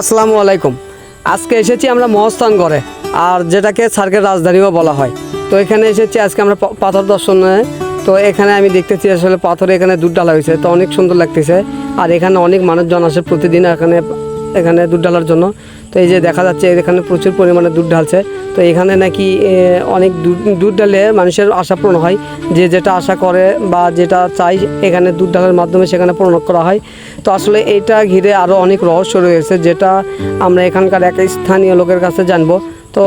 আসসালামু আলাইকুম। আজকে এসেছি আমরা মহস্থানগড়ে আর যেটাকে সার্কের রাজধানীও বলা হয়। তো এখানে এসেছি, আজকে আমরা পাথর দর্শনে। তো এখানে আমি দেখতেছি আসলে পাথরে এখানে দুধ ডালা হয়েছে, তো অনেক সুন্দর লাগতেছে। আর এখানে অনেক মানুষজন আসে প্রতিদিন এখানে এখানে দুধ ঢালার জন্য। তো এই যে দেখা যাচ্ছে, এখানে প্রচুর পরিমাণে দুধ ঢালছে। তো এখানে নাকি অনেক দুধ দুধ ঢালে মানুষের আশা পূরণ হয়। যে যেটা আশা করে বা যেটা চাই, এখানে দুধ ঢালার মাধ্যমে সেখানে পূরণ করা হয়। তো আসলে এটা ঘিরে আরও অনেক রহস্য রয়েছে, যেটা আমরা এখানকার এক স্থানীয় লোকের কাছে জানব। তো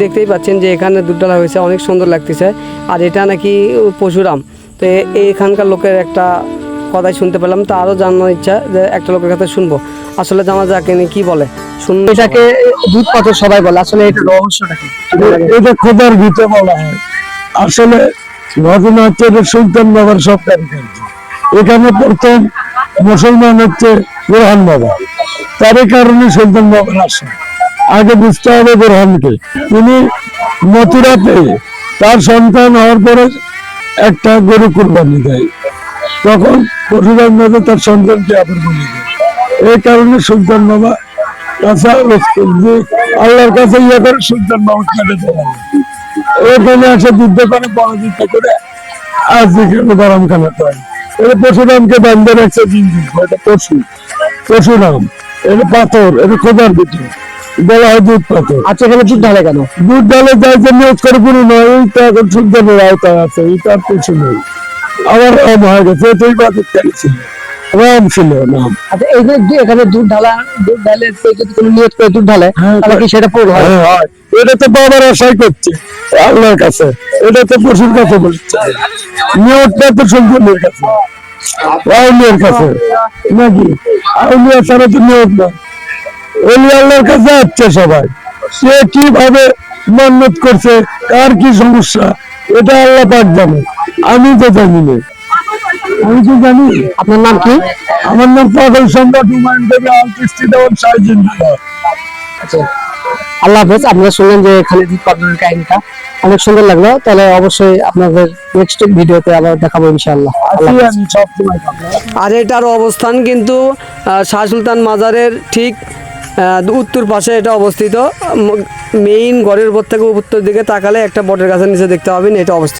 দেখতেই পাচ্ছেন যে এখানে দুধ ঢালা হয়েছে, অনেক সুন্দর লাগতেছে। আর এটা নাকি পশুরাম। তো এখানকার লোকের একটা কথাই শুনতে পেলাম তো আরও জানার ইচ্ছা যে একটা লোকের কথা শুনব। আসলে জানা যাক ইনি কি বলে। শুনুন। এটাকে দুধ পাথর সবাই বলে আসলে এটা রহস্যটা কি? এটা খোদার ভিতরে বলা হয়। আসলে ঘটনা হচ্ছে এটা সুলতান বাবার সরকারি কার্য। এখানে প্রথম মুসলমান হচ্ছে বোরহান বাবা। তারই কারণে সুলতান বাবার আসে। আগে বুঝতে হবে বোরহানকে। তিনি মথুরাতে তার সন্তান হওয়ার পরে একটা গরু কুরবানি দেয়। তখন পরশুরাম বাবা তার সন্তানকে আবার বলে দেয়। এই কারণে সুলতান বাবা আল্লাহর কাছে ইয়ে করে সুলতান বাবা কেটে দেওয়া এখানে আসে যুদ্ধ করে পরাজিত করে আজ যেখানে বারাম খানা পায়। এটা পরশুরামকে বান্ধে রাখছে জিন্দি এটা পশু? পরশুরাম এটা পাথর এটা খোদার ভিতরে বলা হয় দুধ পাথর। আচ্ছা এখানে দুধ ঢালে কেন? দুধ ডালে যাই যে নিয়োগ করে কোনো নয় এই তো এখন সুলতানের আওতায় আছে এই তার কিছু নেই। আবার রাম হয়ে গেছে এটাই ছিল রাম ছিল নাম। আচ্ছা এখানে এখানে দুধ ঢালা দুধ ঢালে কেউ যদি কোনো নিয়ত করে দুধ ঢালে হ্যাঁ, তাহলে কি সেটা পূর্ণ হয়? হ্যাঁ, হয়। এটা তো বাবার আশাই করছে আল্লাহর কাছে। এটা তো পশুর কাছে বলছে। নিয়তটা তো সম্পূর্ণের কাছে। আউলিয়ার কাছে। নাকি? আউলিয়া ছাড়া তো নিয়ত না অলি আল্লাহর কাছে আসছে সবাই। সে কীভাবে মান্যত করছে কার কি সমস্যা এটা আল্লাহ পাক জানে। আমি তো জানি না। আমি তো জানি। আপনার নাম কি? আমার নাম পাগল সম্রাট হুমায়ুন সাহায্য আল্লাহ হাফেজ আপনারা শুনলেন যে এখানে দুধ পাথরের কাহিনীটা। অনেক সুন্দর লাগল। তাহলে অবশ্যই আপনাদের নেক্সট ভিডিওতে আবার দেখাবো ইনশাআল্লাহ। আর এটার অবস্থান কিন্তু আহ, শাহ সুলতান মাজারের ঠিক আহ, উত্তর পাশে এটা অবস্থিত। মেইন গড়ের উপর থেকে উত্তর দিকে তাকালে একটা বটের গাছের নিচে দেখতে পাবেন এটা অবস্থিত।